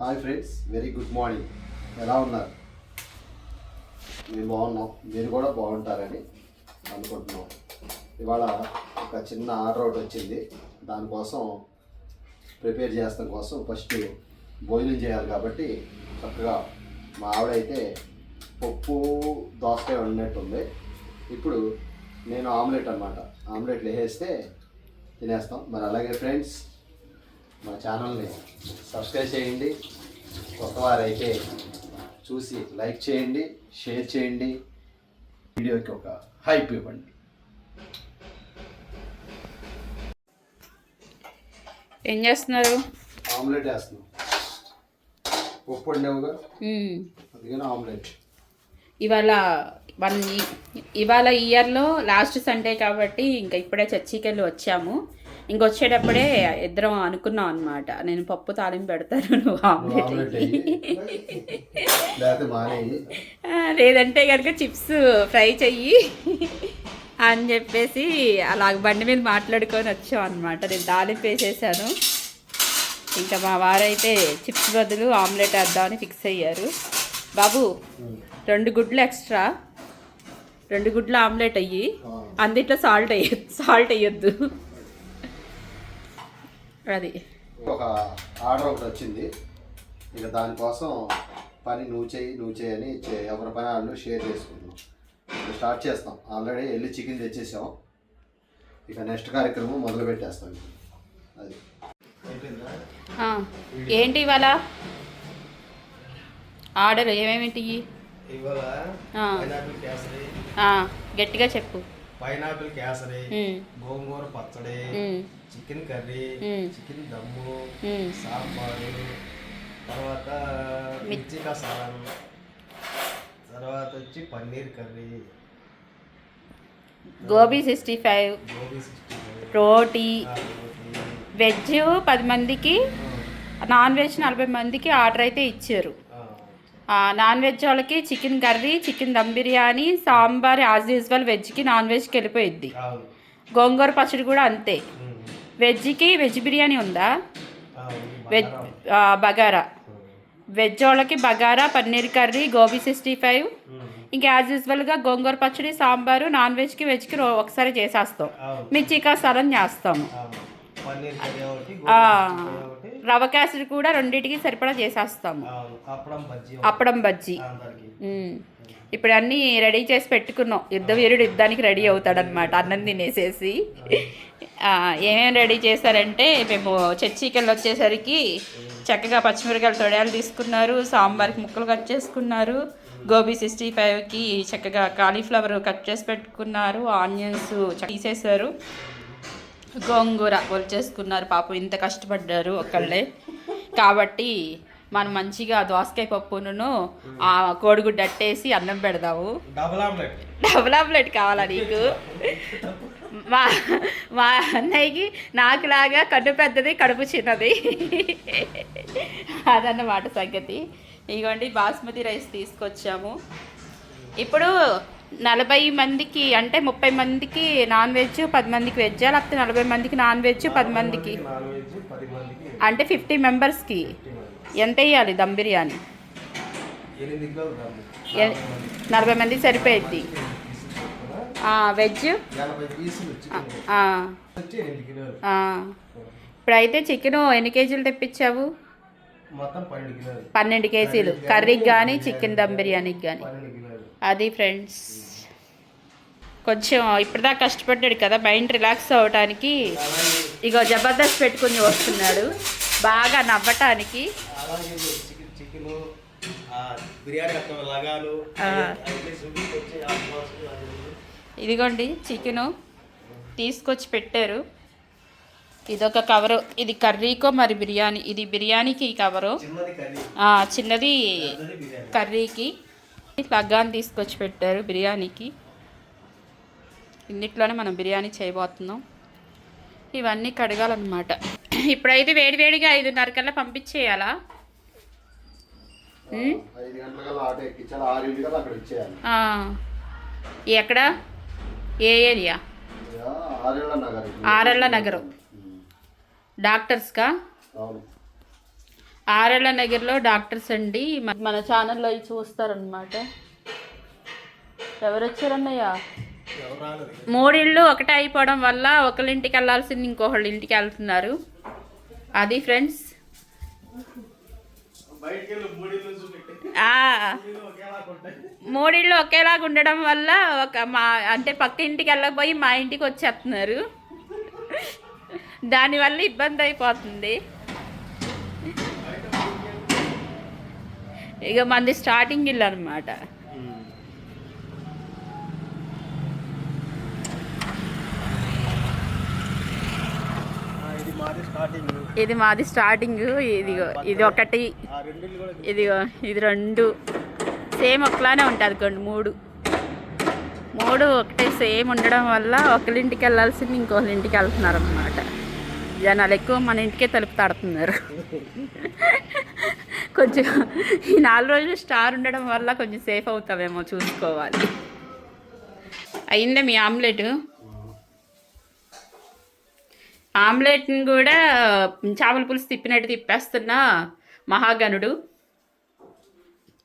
Hi friends very good morning. ఎలా ఉన్నారు? మేము బాగున్నాం. మీరు కూడా బాగుంటారని అనుకుంటున్నాం. ఇవాళ ఒక చిన్న ఆర్డర్ ఒకటి వచ్చింది. దానికోసం ప్రిపేర్ చేస్తాం కోసం ఫస్ట్ భోజనం చేయాలి కాబట్టి చక్కగా మా ఆవిడైతే పప్పు దోసకాయ వండినట్టుంది. ఇప్పుడు నేను ఆమ్లెట్ అనమాట ఆమ్లెట్ వేసేస్తే తినేస్తాం. మరి అలాగే ఫ్రెండ్స్ మా ఛానల్ని సబ్స్క్రైబ్ చేయండి. కొత్త వారైతే చూసి లైక్ చేయండి షేర్ చేయండి. వీడియోకి ఒక హైప్ ఇవ్వండి. ఏం చేస్తున్నారు? ఆమ్లెట్ వేస్తున్నాం. ఉప్పు ఉండేవుగా. అందుకని ఆమ్లెట్. ఇవాళ వన్ ఇవాళ ఇయర్లో లాస్ట్ సండే కాబట్టి ఇంకా ఇప్పుడే చర్చికి వెళ్ళి వచ్చాము. ఇంకొచ్చేటప్పుడే ఇద్దరం అనుకున్నాం అనమాట నేను పప్పు తాలింపు పెడతాను నువ్వు ఆమ్లెట్ లేదంటే కనుక చిప్స్ ఫ్రై చెయ్యి అని చెప్పేసి అలా బండి మీద మాట్లాడుకొని వచ్చాం అనమాట నేను తాలింపు వేసేసాను. ఇంకా మా వారైతే చిప్స్ బదులు ఆమ్లెట్ వేద్దామని ఫిక్స్ అయ్యారు. బాబు రెండు గుడ్లు ఎక్స్ట్రా. రెండు గుడ్లు ఆమ్లెట్ అయ్యి అందుట్లో సాల్ట్ అయ్య సాల్ట్ వేయొద్దు అది. ఒక ఆర్డర్ ఒకటి వచ్చింది. ఇక దానికోసం పని నువ్వు చేయి నువ్వు చేయి అని చే- ఎవరి పని వాళ్ళు షేర్ చేసుకుంటున్నాం. ఇక స్టార్ట్ చేస్తాం. ఆల్రెడీ వెళ్ళి చికెన్ తెచ్చేసాం. ఇక నెక్స్ట్ కార్యక్రమం మొదలు పెట్టేస్తాం అది. ఆ, ఏంటి ఇవాళ? ఆర్డర్ ఏమేమిటి? గట్టిగా చెప్పు. పైనాపిల్ కేసరి గోంగూర పచ్చడి చికెన్ కర్రీ. చికెన్ దమ్ము. సాంబారు తర్వాత మిర్చి కసాలం తర్వాత వచ్చి paneer curry. Gobi sixty five. రోటీ. వెజ్ పది మందికి నాన్ వెజ్ నలభై మందికి ఆర్డర్ అయితే ఇచ్చారు. నాన్ వెజ్ వాళ్ళకి chicken curry chicken dum biryani sambar as usual వెజ్కి non వెజ్కి వెళ్ళిపోయిద్ది. గోంగూర పచ్చడి కూడా అంతే. వెజ్కి వెజ్ బిర్యానీ ఉందా? వెజ్ బగారా. వెజ్ వాళ్ళకి bagara paneer curry gobi sixty five. ఇంకా యాజ్ యూజువల్గా గోంగూర పచ్చడి సాంబారు నాన్ వెజ్కి వెజ్కి రో- ఒకసారి చేసేస్తాం. మిర్చి కాసాలని చేస్తాము. రవ కేసరి కూడా రెండింటికి సరిపడా చేసేస్తాము. అప్పడం బజ్జీ. ఇప్పుడు అన్నీ రెడీ చేసి పెట్టుకున్నాం. యుద్ధ వీరుడు యుద్ధానికి రెడీ అవుతాడనమాట అన్నం తినేసేసి. ఏమేమి రెడీ చేశారంటే మేము చర్చికి వెళ్ళి వచ్చేసరికి చక్కగా పచ్చిమిరకాయలు తొడయాలు తీసుకున్నారు సాంబార్కి ముక్కలు కట్ చేసుకున్నారు గోబీ సిక్స్టీ ఫైవ్కి చక్కగా కాలీఫ్లవర్ కట్ చేసి పెట్టుకున్నారు ఆనియన్స్ తీసేశారు. గోంగూర చేసుకున్నారు. పాపం ఇంత కష్టపడ్డారు ఒకళ్ళే కాబట్టి మనం మంచిగా దోసకాయ పప్పును ఆ కోడిగుడ్డు అట్టేసి అన్నం పెడదాము. డబుల్ ఆమ్లెట్ డబుల్ ఆమ్లెట్ కావాలా నీకు? మా మా అన్నయ్యకి నాకులాగా కన్ను పెద్దది కడుపు చిన్నది. అదన్నమాట సంగతి. ఇదిగోండి బాస్మతి రైస్ తీసుకొచ్చాము. ఇప్పుడు నలభై మందికి అంటే ముప్పై మందికి నాన్ వెజ్ పది మందికి వెజ్ లేకపోతే నలభై మందికి నాన్ వెజ్ పది మందికి? అంటే ఫిఫ్టీ మెంబర్స్కి. ఎంత వేయాలి దమ్ బిర్యానీ? నలభై మందికి ఆ, వెజ్. ఇప్పుడైతే చికెన్ ఎన్ని కేజీలు తెప్పించావు? పన్నెండు కేజీలు. కర్రీకి కానీ చికెన్ దమ్ బిర్యానీకి కానీ అది ఫ్రెండ్స్ కొంచెం ఇప్పటిదాకా కష్టపడ్డాడు కదా మైండ్ రిలాక్స్ అవ్వటానికి ఇగో జబర్దస్త్ పెట్టుకుని వస్తున్నాడు. బాగా నవ్వటానికి. ఇదిగోండి చికెను తీసుకొచ్చి పెట్టారు. ఇదొక కవరు ఇది కర్రీకో మరి బిర్యానీ? ఇది బిర్యానీకి కవరు చిన్నది కర్రీకి. లగ్గాన్ని తీసుకొచ్చి పెట్టారు బిర్యానీకి. ఇన్నిట్లోనే మనం బిర్యానీ చేయబోతున్నాం. ఇవన్నీ కడగాలన్నమాట. ఇప్పుడైతే వేడివేడిగా ఐదున్నర కల్లా పంపించేయాలా. ఎక్కడ? ఏ ఏరియా? ఆరేళ్ళ నగరం. డాక్టర్స్కా? ఆరేళ్ళ నగర్లో డాక్టర్స్ అండి. మన ఛానల్లో అవి చూస్తారనమాట ఎవరు వచ్చారన్నయ్య మూడిళ్ళు ఒకటే అయిపోవడం వల్ల ఒకళ్ళింటికి వెళ్ళాల్సింది ఇంకొకళ్ళ ఇంటికి వెళ్తున్నారు. అది ఫ్రెండ్స్. మూడిళ్ళు ఒకేలాగా ఉండడం వల్ల ఒక మా అంటే పక్క ఇంటికి వెళ్ళకపోయి మా ఇంటికి వచ్చేస్తున్నారు. దానివల్ల ఇబ్బంది అయిపోతుంది. ఇక మంది స్టార్టింగ్ ఇల్లు అనమాట ఇది మాది స్టార్టింగ్ ఇదిగో ఇది ఒకటి. ఇదిగో ఇది రెండు. సేమ్ ఒకలానే ఉంటుంది కొన్ని మూడు. మూడు ఒకటే సేమ్ ఉండడం వల్ల ఒకరింటికి వెళ్ళాల్సింది ఇంకొకరి ఇంటికి వెళ్తున్నారు అనమాట జనాలు ఎక్కువ మన ఇంటికే తలుపు తాడుతున్నారు. కొంచెం ఈ నాలుగు రోజులు స్టార్ ఉండడం వల్ల కొంచెం సేఫ్ అవుతామేమో చూసుకోవాలి. అయిందా మీ ఆమ్లెట్? ఆమ్లెట్ని కూడా చేపల పులుసు తిప్పినట్టు తిప్పేస్తున్నా మహాగణుడు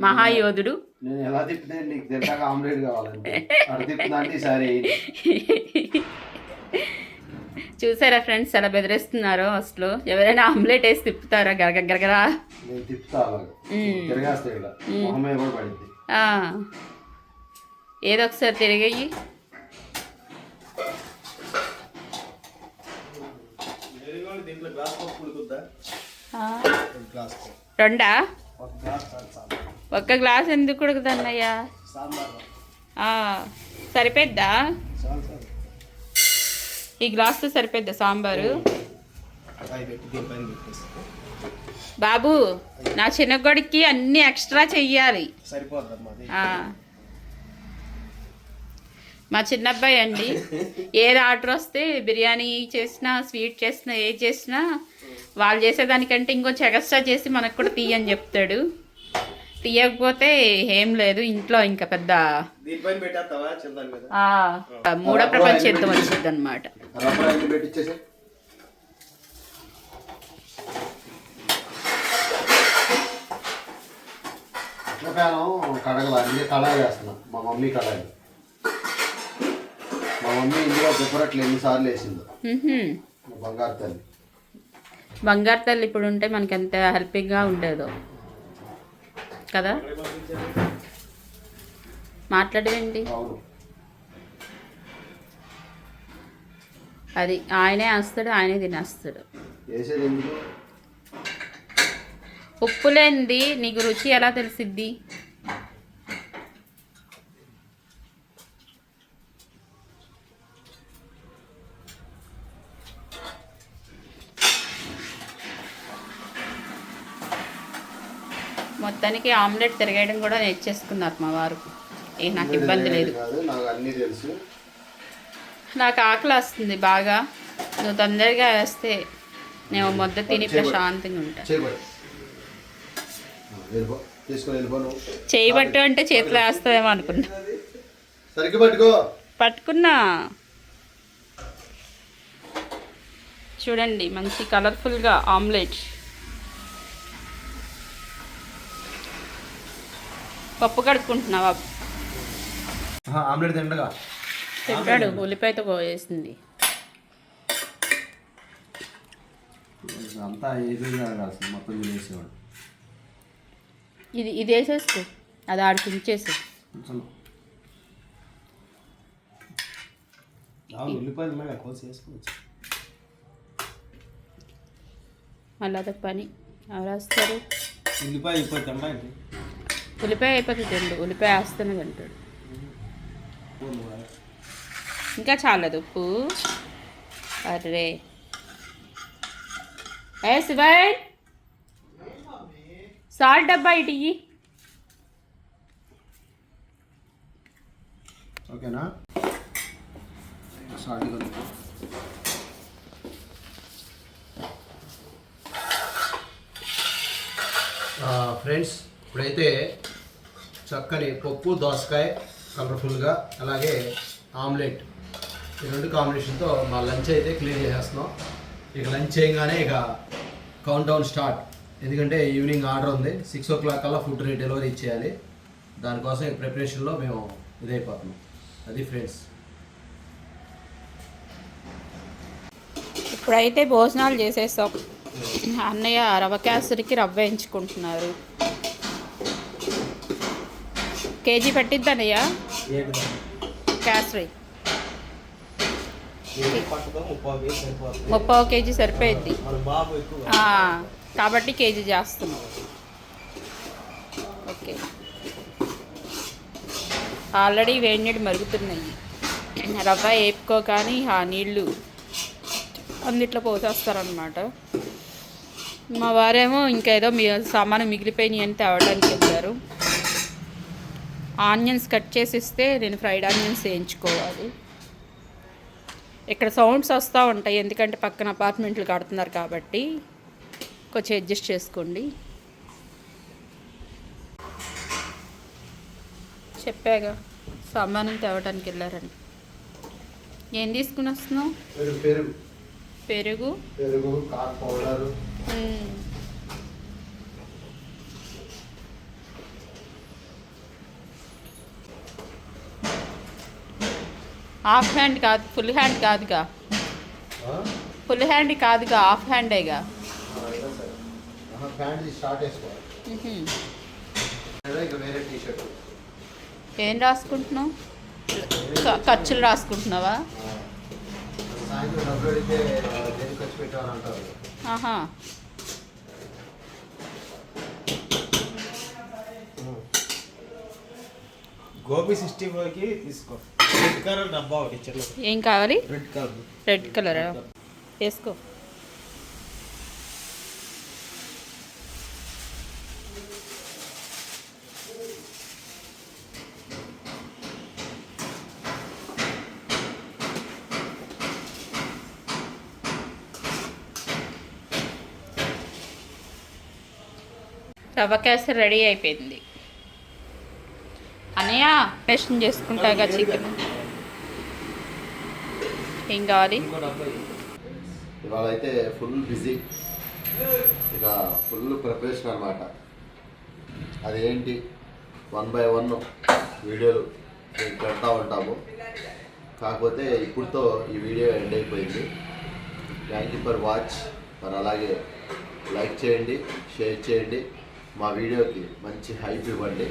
మహాయోధుడు. నేను ఎలా తిప్పితే నీకు ఆమ్లెట్ కావాలంటే చూసారా ఫ్రెండ్స్ ఎలా బెదిరిస్తున్నారో అసలు? ఎవరైనా ఆమ్లెట్ వేసి తిప్పుతారా? గరగ గరగరా. ఏదో ఒకసారి పప్పు రెండా? ఒక్క గ్లాస్ ఎందుకు ఆ, సరిపోద్దా ఈ గ్లాస్తో సరిపోద్దా సాంబారు? బాబు నా చిన్నగొడికి అన్ని ఎక్స్ట్రా చెయ్యాలి. మా చిన్నబ్బాయి అండి ఏది ఆర్డర్ వస్తే బిర్యానీ చేసినా స్వీట్ చేసినా ఏది చేసినా వాళ్ళు చేసేదానికంటే ఇంకొంచెం ఎక్స్ట్రా చేసి మనకు కూడా తీయని చెప్తాడు. తీయకపోతే ఏం లేదు ఇంట్లో ఇంకా పెద్ద మూడో ప్రపంచ యుద్ధం వచ్చింది అనమాట కడగల అన్ని వేస్తున్నా. మా మమ్మీ కడాయి మా మమ్మీ ఇందులో పెప్పరట్లు ఎన్నిసార్లు వేసిందో. బంగారు తల్లి. బంగారు తల్లి ఇప్పుడు ఉంటే మనకి ఎంత హెల్పింగ్గా ఉండేదో. కదా? మాట్లాడేయండి అది ఆయనే వేస్తాడు ఆయనే తినేస్తాడు. ఉప్పు లేనిది నీకు రుచి ఎలా తెలిసిద్ది? మొత్తానికి ఆమ్లెట్ తిరగేయడం కూడా నేర్చేసుకున్నారు మా వారు. ఏ నాకు ఇబ్బంది లేదు. నాకు అన్నీ తెలుసు. నాకు ఆకలి వస్తుంది బాగా. నువ్వు తొందరగా వేస్తే నేను ముద్ద తిని ప్రశాంతంగా వెళ్ళిపో. నువ్వు. చేయబట్టు అంటే చేతిలో వేస్తావేమో అనుకున్నా. పట్టుకున్నా. చూడండి మంచి కలర్ఫుల్గా ఆమ్లెట్. పప్పు కడుక్కుంటున్నావా? ఆమ్లెట్ తిండగా? తింటాడు ఉల్లిపాయతో పోయేసింది అంతా కాదు మొత్తం తినేసేవాడు. ఇది ఇది వేసేసుకో అది ఆడికి ఉంచేసి ఉల్లిపాయలు కోసి వేసుకోవచ్చు. మళ్ళీ అదొక పని ఎవరు ఉల్లిపాయ తినడానికి ఉల్లిపాయ అయిపోతుంది ఉల్లిపాయ వేస్తేనే తింటాడు. ఇంకా చాలదు ఉప్పు. అర్రే. ఏ శివయ్ సాల్ట్ డబ్బా ఇటు ఓకేనా? సాల్ట్ ఫ్రెండ్స్ ఇప్పుడైతే చక్కని పప్పు దోసకాయ కలర్ఫుల్గా అలాగే ఆమ్లెట్. ఈ రెండు కాంబినేషన్తో మా లంచ్ అయితే క్లియర్ చేసేస్తున్నాం. ఇక లంచ్ చేయగానే ఇక కౌంట్ డౌన్ స్టార్ట్ ఎందుకంటే ఈవినింగ్ ఆర్డర్ ఉంది. సిక్స్ ఓ క్లాక్ కల్లా ఫుడ్ డెలివరీ ఇచ్చేయాలి. దానికోసం ఈ ప్రిపరేషన్లో మేము ఇదైపోతున్నాం. అది ఫ్రెండ్స్. ఇప్పుడైతే భోజనాలు చేసేస్తాం. అన్నయ్య రవ్వ క్యాసరికి రవ్వ వేయించుకుంటున్నారు. కేజీ పట్టిద్ది అన్నయ్య కేసరి పట్టుకో ముప్పై వేలు సరిపోతుంది. ముప్పై కేజీ సరిపోయిద్ది. ఆ, కాబట్టి కేజీ చేస్తున్నాం. ఓకే. ఆల్రెడీ వేడి నీళ్ళు మరుగుతున్నాయి. రవ్వ వేపుకో కానీ ఆ నీళ్ళు అందుట్లో పోసేస్తారనమాట మా వారేమో ఇంకా ఏదో మీ సామాను మిగిలిపోయినాయి అని తేవడానికి వెళ్ళారు ఆనియన్స్ కట్ చేసి ఇస్తే నేను ఫ్రైడ్ ఆనియన్స్ వేయించుకోవాలి. ఇక్కడ సౌండ్స్ వస్తూ ఉంటాయి ఎందుకంటే పక్కన అపార్ట్మెంట్లు కడుతున్నారు కాబట్టి కొంచెం అడ్జస్ట్ చేసుకోండి. చెప్పాగా సామానం తేవడానికి వెళ్ళారని ఏం తీసుకుని వస్తున్నావు? పెరుగు. పెరుగు? పౌడరు. హాఫ్ హ్యాండ్ కాదు ఫుల్ హ్యాండ్ కాదుగా. ఫుల్ హ్యాండ్ కాదుగా హాఫ్ హ్యాండేగా ఏం రాసుకుంటున్నావు? ఖర్చులు రాసుకుంటున్నావా? ఆహా. గోపి సిక్స్టీ ఫైవ్కి తీసుకో. రెడ్ కలర్ డబ్బా ఒకటి ఇచ్చారు ఏం కావాలి రెడ్ కలర్ రెడ్ కలరా వేసుకో. రవ్వ కేసరి రెడీ అయిపోయింది. అన్నయ్య టెస్ట్ చేసుకుంటాగా చికెన్. ఏం కావాలి? ఇవాళ అయితే ఫుల్ బిజీ. ఇక ఫుల్ ప్రిపరేషన్ అనమాట అదేంటి? వన్ బై వన్ వీడియోలు మేము పెడతా ఉంటాము. కాకపోతే ఇప్పుడుతో ఈ వీడియో ఎండ్ అయిపోయింది. Thank you for watch. మరి అలాగే లైక్ చేయండి షేర్ చేయండి. మా వీడియోకి మంచి హైప్ ఇవ్వండి.